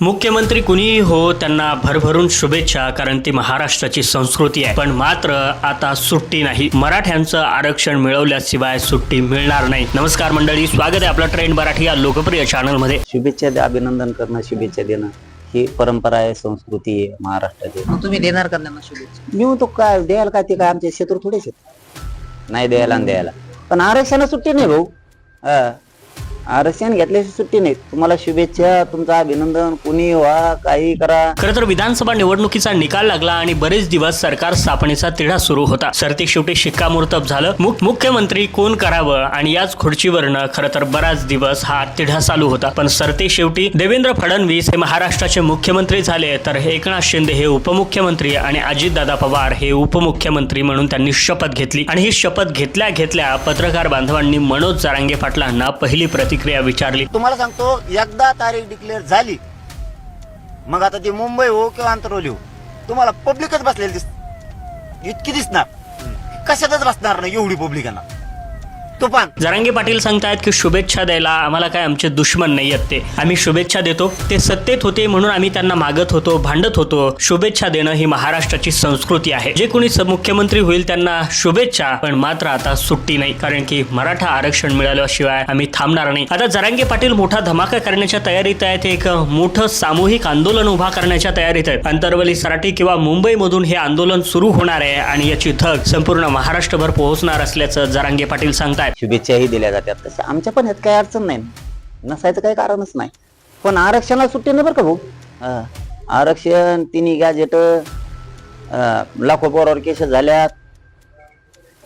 मुख्यमंत्री कुणीही हो त्यांना भरभरून शुभेच्छा कारण ती महाराष्ट्राची संस्कृती आहे. पण मात्र आता सुट्टी नाही. मराठ्यांचं आरक्षण मिळवल्याशिवाय सुट्टी मिळणार नाही. नमस्कार मंडळी स्वागत आहे आपलं ट्रेंड मराठी या लोकप्रिय चॅनलमध्ये शुभेच्छा दे- अभिनंदन करणं शुभेच्छा देणं. ही परंपरा आहे संस्कृती आहे महाराष्ट्राची. मग तुम्ही देणार का त्यांना शुभेच्छा? मी म्हणतो काय द्यायला काय ते काय आमचे शत्रू थोडेच आहेत. नाही द्यायला आणि द्यायला. पण आरक्षण सुट्टी नाही भाऊ. हा. आरक्षण घेतल्याची सुट्टी नाही. तुम्हाला शुभेच्छा तुमचं अभिनंदन कुणी व्हा काही करा. खरं तर विधानसभा निवडणुकीचा निकाल लागला आणि बरेच दिवस सरकार स्थापनेचा तिढा सुरू होता. सरते शेवटी शिक्कामोर्तब झालं. मुख- मुख्यमंत्री कोण करावं आणि याच खुर्चीवरनं खरं तर बराच दिवस हा तिढा चालू होता. पण सरते शेवटी देवेंद्र फडणवीस हे महाराष्ट्राचे मुख्यमंत्री झाले तर एकनाथ शिंदे हे उपमुख्यमंत्री आणि अजितदादा पवार हे उपमुख्यमंत्री म्हणून त्यांनी शपथ घेतली. आणि ही शपथ घेतल्या घेतल्या पत्रकार बांधवांनी मनोज जारांगे पाटलांना पहिली प्रतिक्रिया विचारली. तुम्हाला सांगतो एकदा तारीख डिक्लेअर झाली मग आता ती मुंबई हो किंवा आंतरवली हो तुम्हाला पब्लिकच बसलेली दिस इतकी दिसणार. कशातच बसणार नाही एवढी पब्लिकांना तुफान. जरांगे पाटील सांगतायत की शुभेच्छा द्यायला आम्हाला काय आमचे दुश्मन नाही आहेत ते. आम्ही शुभेच्छा देतो. ते सत्तेत होते म्हणून आम्ही त्यांना मागत होतो भांडत होतो. शुभेच्छा देणं ही महाराष्ट्राची संस्कृती आहे. जे कोणी मुख्यमंत्री होईल त्यांना शुभेच्छा पण मात्र आता सुट्टी नाही. कारण की मराठा आरक्षण मिळाल्याशिवाय आम्ही थांबणार नाही. आता जरांगे पाटील मोठा धमाका करण्याच्या तयारीत आहेत. एक मोठं सामूहिक आंदोलन उभा करण्याच्या तयारीत आहेत. अंतरवली सराटी किंवा मुंबईमधून हे आंदोलन सुरू होणार आहे आणि याची धग संपूर्ण महाराष्ट्रभर पोहोचणार असल्याचं जरांगे पाटील सांगतायत. शुभेच्छाही दिल्या जातात. तसं आमच्या पण ह्यात काही अडचण नाही. नसायचं काही कारणच नाही. पण आरक्षणाला सुट्टी नाही बरं का भाऊ? हा. आरक्षण तिन्ही गॅजेट लाखो पोरावर केसेस झाल्यात.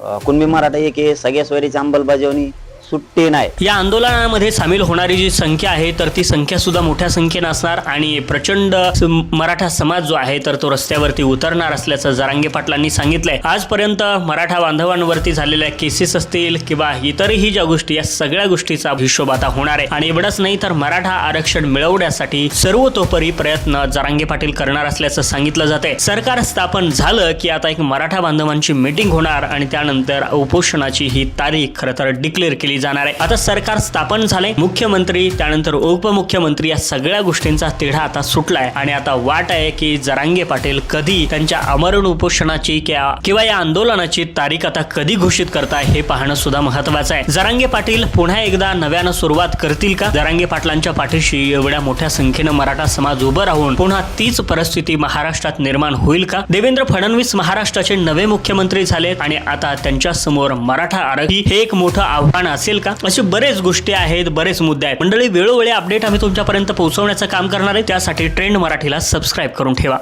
अं, कुणबी मराठा एक आहे सगळ्या सोयरीची अंमलबजावणी. सुट्टी नाही. या आंदोलनामध्ये सामील होणारी जी संख्या आहे तर ती संख्या सुद्धा मोठ्या संख्येनं असणार आणि प्रचंड मराठा समाज जो आहे तर तो रस्त्यावरती उतरणार असल्याचं जरांगे पाटलांनी सांगितलंय. आजपर्यंत मराठा बांधवांवरती झालेल्या केसेस असतील किंवा इतरही ज्या गोष्टी या सगळ्या गोष्टीचा हिशोब आता होणार आहे. आणि एवढंच नाही तर मराठा आरक्षण मिळवण्यासाठी सर्वतोपरी प्रयत्न जरांगे पाटील करणार असल्याचं सांगितलं जाते सरकार स्थापन झालं की आता एक मराठा बांधवांची मीटिंग होणार आणि त्यानंतर उपोषणाची ही तारीख खरं तर डिक्लेअर केली जाणार आहे. आता सरकार स्थापन झाले मुख्यमंत्री त्यानंतर उपमुख्यमंत्री या सगळ्या गोष्टींचा तिढा आता सुटलाय. आणि आता वाट आहे की जरांगे पाटील कधी त्यांच्या आमरण उपोषणाची किंवा किंवा या आंदोलनाची तारीख आता कधी घोषित करताय हे पाहणं सुद्धा महत्वाचं आहे. जरांगे पाटील पुन्हा एकदा नव्यानं सुरुवात करतील का? जरांगे पाटलांच्या पाठीशी एवढ्या मोठ्या संख्येनं मराठा समाज उभं राहून पुन्हा तीच परिस्थिती महाराष्ट्रात निर्माण होईल का? देवेंद्र फडणवीस महाराष्ट्राचे नवे मुख्यमंत्री झालेत आणि आता त्यांच्यासमोर मराठा आरक्षण हे एक मोठं आव्हान असेल का? असे बरेच गोष्टी आहेत बरेच मुद्दे आहेत. मंडळी वेळोवेळी अपडेट आम्ही तुमच्यापर्यंत पोहोचवण्याचं काम करणार आहे. त्यासाठी ट्रेंड मराठीला सबस्क्राईब करून ठेवा.